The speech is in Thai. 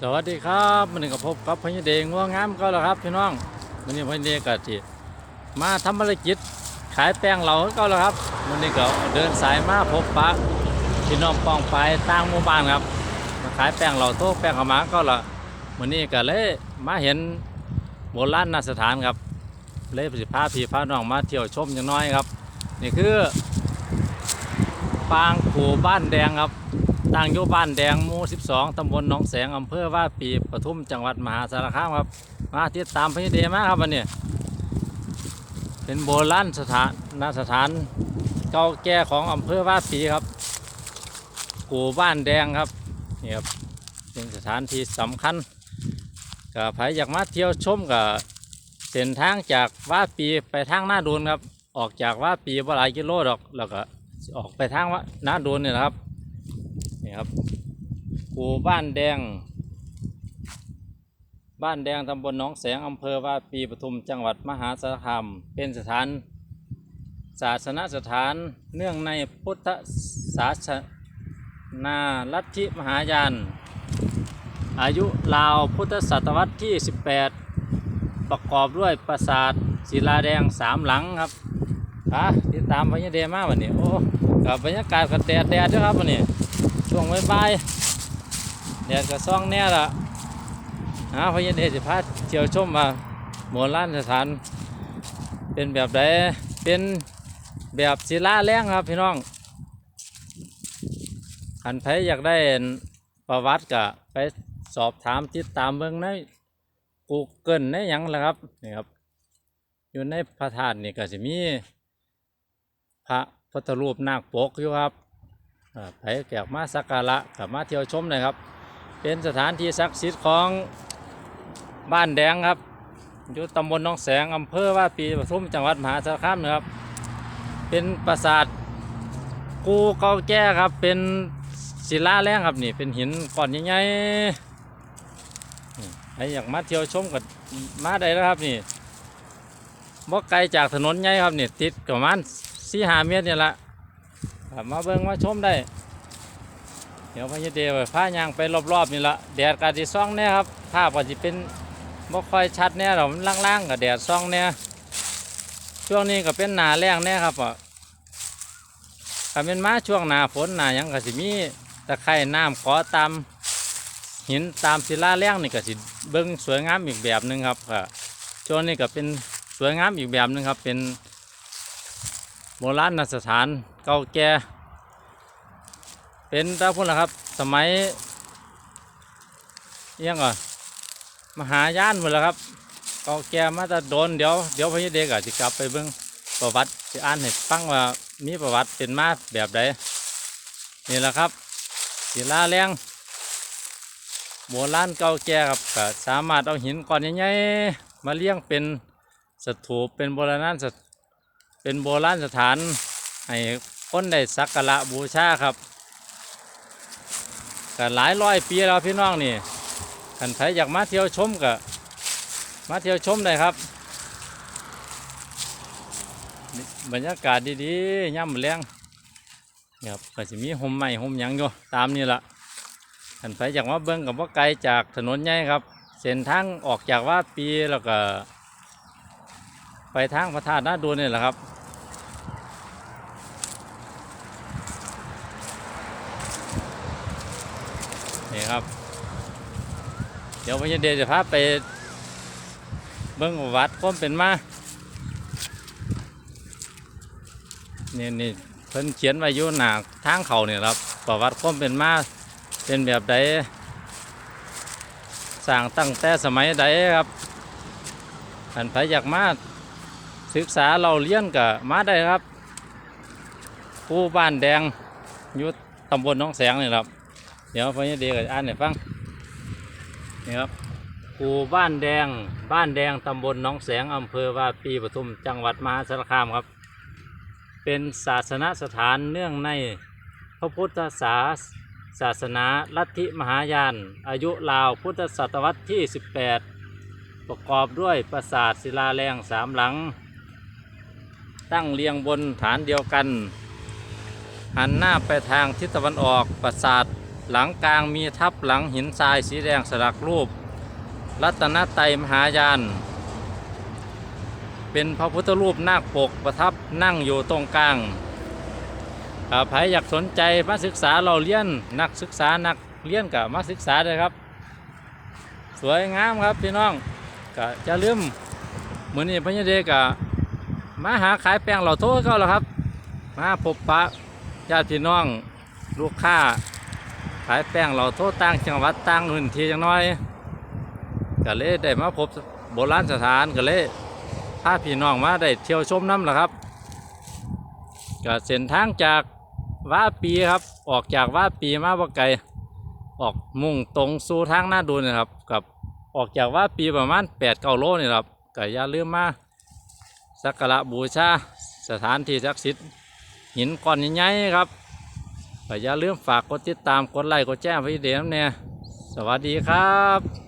สวัสดีครับวันนี้ก็พบกับพญเดงง่วงามก็แล้วครับพี่น้องวันนี้พญเดงก็ที่มาทำภารกิจขายแป้งเราก็แล้วครับวันนี้ก็เดินสายมาพบปะพี่น้องปองไปต่างหมู่บ้านครับมาขายแป้งเราโต๊ะแป้งขมาก็ละวันนี้ก็เลยมาเห็นโบราณสถานครับเลยสิพาพี่พาน้องมาเที่ยวชมอย่างน้อยครับ นี่คือปางขู่บ้านแดงครับ ตั้งอยู่บ้านแดงหมู่12 ตำบลหนองแสง อำเภอว่าปีปทุมจังหวัดมหาสารคามครับ มาติดตามพญเดมาครับวันนี้ เป็นโบราณสถานนสถานเก่าแก่ของอำเภอว่าปีครับ กู่บ้านแดงครับนี่ครับเป็นสถานที่สำคัญกับใครอยากมาเที่ยวชมกับเส้นทางจากว่าปีไปทางหน้าดูนครับ ออกจากว่าปีบ่หลายกิโลดอก แล้วก็ออกไปทางว่าหน้าดูนนี่แหละครับ นี่ครับหมู่บ้านแดง บ้านแดงตำบลหนองแสงอำเภอว่าปีปทุมจังหวัดมหาสารคามเป็นสถาน ศาสนสถานเนื่องในพุทธศาสนาลัทธิมหายาน อายุราวพุทธศตวรรษที่ 18 ประกอบด้วยปราสาทศิลาแดงสามหลังครับอะติดตามพญเดมาวันนี้โอ้กับบรรยากาศกับแดดแดดด้วยครับวันนี้ ช่วงบ่ายๆแดดก็ซ่องแน่ละหาพญาเดชสิพาเที่ยวชมมาโบราณสถาน เป็นแบบใดเป็นแบบศิลาแรงครับพี่น้องขันไผอยากได้ประวัติก็ไปสอบถามติดตามเบิ่งในกูเกิลในยังละครับนี่ครับ อยู่ในพระธาตุนี่ก็จะมี พระพุทธรูปนาคปกอยู่ครับ ไปแกกมาสักการะกลับมาเที่ยวชมหน่อยครับ เป็นสถานที่ศักดิ์สิทธิ์ของบ้านแดงครับอยู่ตำบลหนองแสงอำเภอว่าปีปทุมจังหวัดมหาสารคามนะครับ เป็นปราสาทกูเกาแก่ครับ เป็นศิลาแรงครับนี่ เป็นหินก้อนใหญ่ๆนี่ใครอยากมาเที่ยวชมก็มาได้แล้วครับนี่บ่ไกลจากถนนใหญ่ครับนี่ติดประมาณสี่ห้าเมตรเนี่ยละ ครับมาเบิ่งมาชมได้ เดี๋ยวพญเดวพายางไปรอบๆนี่ละแดดกาสิซ่องแน่ครับภาพก็จะเป็นบ่ค่อยชัดแน่หรอกมันล่างๆกับแดดซ่องแน่ช่วงนี้ก็เป็นหนาแรงแน่ครับอะถ้าเป็นมาช่วงหนาฝนหนายังก็สิมีตะไคร่น้ำขอตามหินตามศิลาแรงนี่ก็สิเบิ่งสวยงามอีกแบบหนึ่งครับก็ช่วงนี้ก็เป็นสวยงามอีกแบบหนึ่งครับเป็น โบราณสถานเก่าแก่เป็นตาพุ่นละครับ สมัยเอียงก่อนมหายานหมดแล้วครับเก่าแก่มาแต่โดนเดี๋ยวเดี๋ยวพญเด็กอาจจะกลับไปเบิ่งประวัติจะอ่านให้ฟังว่ามีประวัติเป็นมาแบบใดนี่แหละครับศิลาแรงโบราณเก่าแก่ครับก็สามารถเอาหินก้อนใหญ่ๆมาเลี้ยงเป็นสถูปเป็นโบราณส เป็นโบราณสถาน ให้คนได้สักการะบูชาครับก็หลายร้อยปีแล้วพี่น้องนี่ขันใครอยากมาเที่ยวชมก็มาเที่ยวชมได้ครับ บรรยากาศดีๆย่ำแรงนะครับก็จะมีห่มไม้ห่มหยังอยู่ตามนี่ละขันใครอยากมาเบิ้งกับว่าไกลจากถนนใหญ่ครับ เส้นทางออกจากว่าปีแล้วก็ ไปทางพระธาตุนาดูนี่แหละครับ นี่ครับ เดี๋ยวพญเดชจะพาไปเบิ้งวัดความเป็นมานี่นี่เพิ่นเขียนไว้อยู่หนาทางเขาเนี่ยครับ ประวัติความเป็นมาเป็นแบบใดสร้างตั้งแต่สมัยใดครับอันไผอยากมาศึกษาเราเลี้ยนกับมาได้ครับ ผู้บ้านแดงอยู่ตำบลน้องแสงนี่ครับ เดี๋ยวพอเนี่ยเด็กอ่านให้ฟังนี่ครับผู้บ้านแดงบ้านแดงตำบลหน้องแสงอำเภอว่าปีปทุมจังหวัดมหาสารคามครับ เป็นศาสนสถานเนื่องในพระพุทธศาสศาสนาลัทธิมหายาน อายุราวพุทธศตวรรษที่ 18 ประกอบด้วยปราสาทศิลาแรงสามหลัง ตั้งเรียงบนฐานเดียวกัน หันหน้าไปทางทิศตะวันออกปราสาท หลังกลางมีทับหลังหินทรายสีแดงสลักรูป รัตนไตรมหายาน เป็นพระพุทธรูปนาคปกประทับนั่งอยู่ตรงกลางาใครอยากสนใจมาศึกษาเราเรียนนักศึกษานักเรียนกับมาศึกษาเลยครับ สวยงามครับพี่น้องก็จะลืมเหมือนี้พญเดกะมาหาขายแป้งเราโทษเขาแล้วครับ มาพบปะญาติพี่น้องลูกค้า ขายแป้งเราโทษต่างจังหวัดต่างพื้นที่จังน้อยก็เลยได้มาพบโบราณสถานก็เลยพาพี่น้องมาได้เที่ยวชมน้ำแหละครับก็เส้นทางจากว่าปีครับ ออกจากว่าปีมาบ่ไกลออกมุ่งตรงสู่ทางหน้าดูนะครับ กับออกจากว่าปีประมาณ8ปดเก้าโลนี่ครับก็อย่าลืมมาสักการะบูชาสถานที่ศักดิ์สิทธิ์หินก้อนใหญ่ๆครับ ก็อย่าลืมฝากกดติดตามกดไลค์กดแจ้งไว้เดี๋ยวเนี่ยสวัสดีครับ